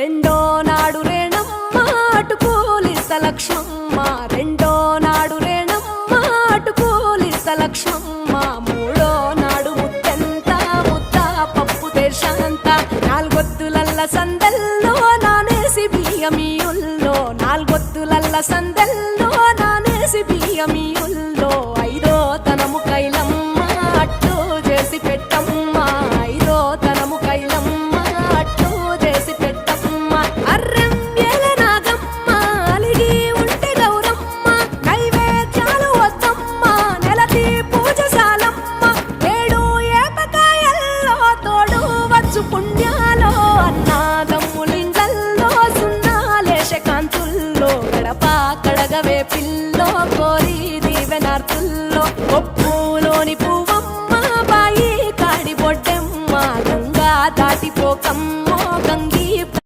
రెండో నాడు రేణమ్మ అటు పోలీస లక్ష్మమ్మ రెండో నాడు రేణమ్మ అటు పోలీస లక్ష్మమ్మ మూడో నాడు ముత్తెంత ముద్ద పప్పు దేశంత. నాలుగొత్తులల్ల సందల్లో నానేసి బియ్యమియుల్లో. నాలుగొత్తులల్ల సందల్లో నానేసి బియ్యమి రాజు పుణ్యాలో అన్నాదమ్ములింగల్లో సున్నాలేశ కాంతుల్లో గడప కడగవే పిల్లో కోరి దీవెనార్తుల్లో. ఒప్పులోని పువ్వమ్మ బాయి కాడి బొడ్డెమ్మ గంగా దాటిపోకమ్మ